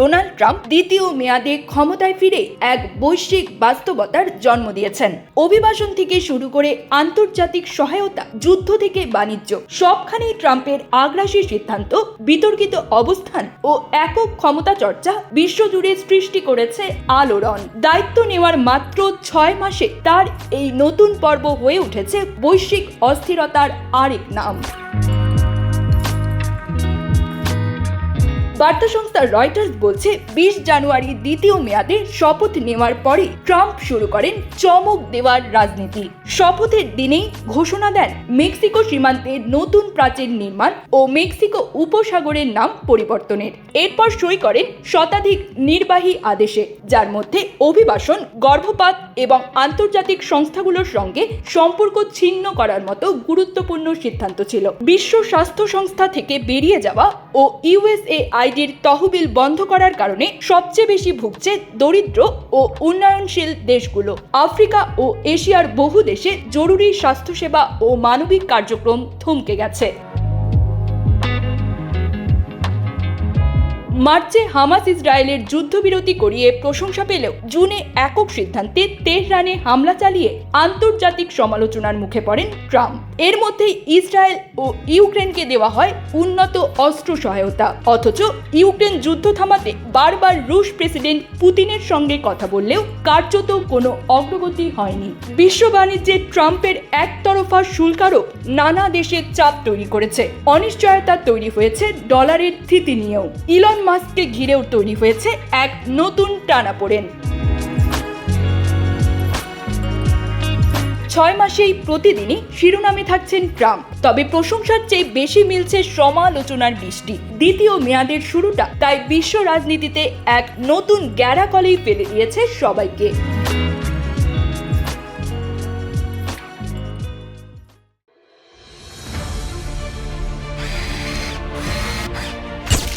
Donald Trump দ্বিতীয় মেয়াদে ক্ষমতায় ফিরে এক বৈশ্বিক বাস্তবতার জন্ম দিয়েছেন। অভিবাসন থেকে শুরু করে আন্তর্জাতিক সহায়তা, যুদ্ধ থেকে বাণিজ্য, সবখানেই ট্রাম্পের আগ্রাসী সিদ্ধান্ত, বিতর্কিত অবস্থান ও একক ক্ষমতা চর্চা বিশ্বজুড়ে সৃষ্টি করেছে আলোড়ন। দায়িত্ব নেওয়ার মাত্র ছয় মাসে তার এই নতুন পর্ব হয়ে উঠেছে বৈশ্বিক অস্থিরতার আরেক নাম। বার্তা সংস্থা রয়টার্স বলছে, বিশ জানুয়ারি দ্বিতীয় মেয়াদে শপথ নেওয়ার পরে ট্রাম্প শুরু করেন চমক দেওয়ার রাজনীতি। শপথের দিনেই ঘোষণা দেন, মেক্সিকো সীমান্তে নতুন প্রাচীর নির্মাণ ও মেক্সিকো উপসাগরের নাম পরিবর্তনের। এরপর সই করেন শতাধিক নির্বাহী আদেশে, যার মধ্যে অভিবাসন, গর্ভপাত এবং আন্তর্জাতিক সংস্থাগুলোর সঙ্গে সম্পর্ক ছিন্ন করার মতো গুরুত্বপূর্ণ সিদ্ধান্ত ছিল। বিশ্ব স্বাস্থ্য সংস্থা থেকে বেরিয়ে যাওয়া ও ইউএসএ আইডির তহবিল বন্ধ করার কারণে সবচেয়ে বেশি ভুগছে দরিদ্র ও উন্নয়নশীল দেশগুলো। আফ্রিকা ও এশিয়ার বহু দেশে জরুরি স্বাস্থ্যসেবা ও মানবিক কার্যক্রম থমকে গেছে। মার্চে হামাস ইসরায়েলের যুদ্ধবিরতি করিয়ে প্রশংসা পেলেও জুনে একক সিদ্ধান্তে তেহরানে হামলা চালিয়ে আন্তর্জাতিক সমালোচনার মুখে পড়েন ট্রাম্প। এর মধ্যেই ইসরায়েল ও ইউক্রেনকে দেওয়া হয় উন্নত অস্ত্র সহায়তা। অথচ ইউক্রেন যুদ্ধ থামাতে বারবার রুশ প্রেসিডেন্ট পুতিনের সঙ্গে কথা বললেও কার্যত কোনো অগ্রগতি হয়নি। বিশ্ব বাণিজ্যে ট্রাম্পের একতরফা শুল্ক আরোপ নানা দেশের চাপ তৈরি করেছে। অনিশ্চয়তা তৈরি হয়েছে ডলারের স্থিতি নিয়েও। ইলন মাস্ককে ঘিরেও তৈরি হয়েছে এক নতুন টানাপোড়েন। ছয় মাসেই প্রতিদিনই শিরোনামে থাকছেন ট্রাম্প তবে প্রশংসার চেয়ে বেশি মিলছে সমালোচনার বৃষ্টি। দ্বিতীয় মেয়াদের শুরুটা, তাই বিশ্ব রাজনীতিতে এক নতুন গ্যারাকলেই ফেলে দিয়েছে সবাইকে।